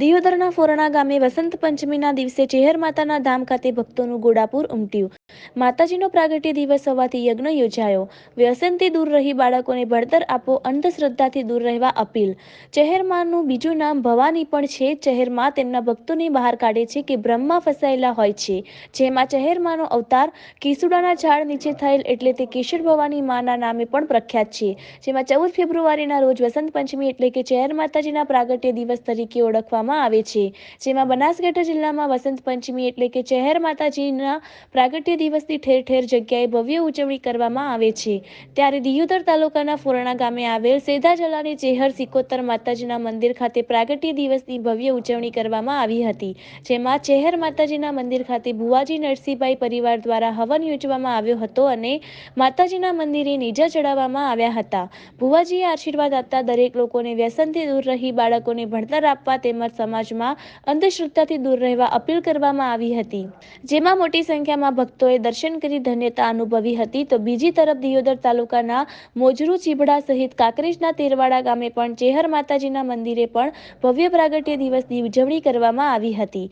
દિયોદરના ફોરણા ગામે વસંત પંચમીના દિવસે ચેહર માતાના ધામ ખાતે ભક્તોનું ગોડાપુર ઉમટ્યું. માતાજીનો પ્રાગટ્ય દિવસ હોવાથી યજ્ઞ યોજાયો. વ્યસનથી દૂર રહી બાળકોને ભણતર આપો, અંધશ્રદ્ધાથી દૂર રહેવા અપીલ. ચહેરમાનું બીજું નામ ભવાની પણ છે. ચહેરમાં તેમના ભક્તોને બહાર કાઢે છે કે બ્રહ્મા ફસાયેલા હોય છે. જેમાં ચહેરમાનો અવતાર કેસુડાના ઝાડ નીચે થયેલ એટલે તે કેશર ભવાની માના નામે પણ પ્રખ્યાત છે. જેમાં ચૌદ ફેબ્રુઆરીના રોજ વસંત પંચમી એટલે કે ચહેર માતાજીના પ્રાગટ્ય દિવસ તરીકે ઓળખવામાં આવે છે. જેમાં બનાસકાંઠા જિલ્લામાં વસંત પંચમી એટલે કે ચહેર માતાજીના પ્રાગટ્ય દિવસની ઠેર ઠેર જગ્યાએ ભવ્ય ઉજવણી કરવામાં આવે છે. ત્યારે દિયોદર તાલુકાના ફોરણા ગામે આવેલ સેધા જલાની ચેહર સિકોતર માતાજીના મંદિર ખાતે પ્રાગટ્ય દિવસની ભવ્ય ઉજવણી કરવામાં આવી હતી. જેમાં ચેહર માતાજીના મંદિર ખાતે ભુવાજી નરસિંહભાઈ પરિવાર દ્વારા હવન યોજવામાં આવ્યો હતો અને માતાજીના મંદિરે નેજા ચડાવવામાં આવ્યા હતા. ભુવાજીએ આશીર્વાદ આપતા દરેક લોકોને વ્યસનથી દૂર રહી બાળકોને ભણતર આપવા તેમજ સમાજમાં અંધશ્રદ્ધાથી દૂર રહેવા અપીલ કરવામાં આવી હતી. જેમાં મોટી સંખ્યામાં ભક્તોએ દર્શન કરી ધન્યતા અનુભવી હતી. તો બીજી તરફ દિયોદર તાલુકાના મોજરૂ ચીબડા સહિત કાંકરેજના તેરવાડા ગામે પણ ચેહર માતાજીના મંદિરે પણ ભવ્ય પ્રાગટ્ય દિવસની ઉજવણી કરવામાં આવી હતી.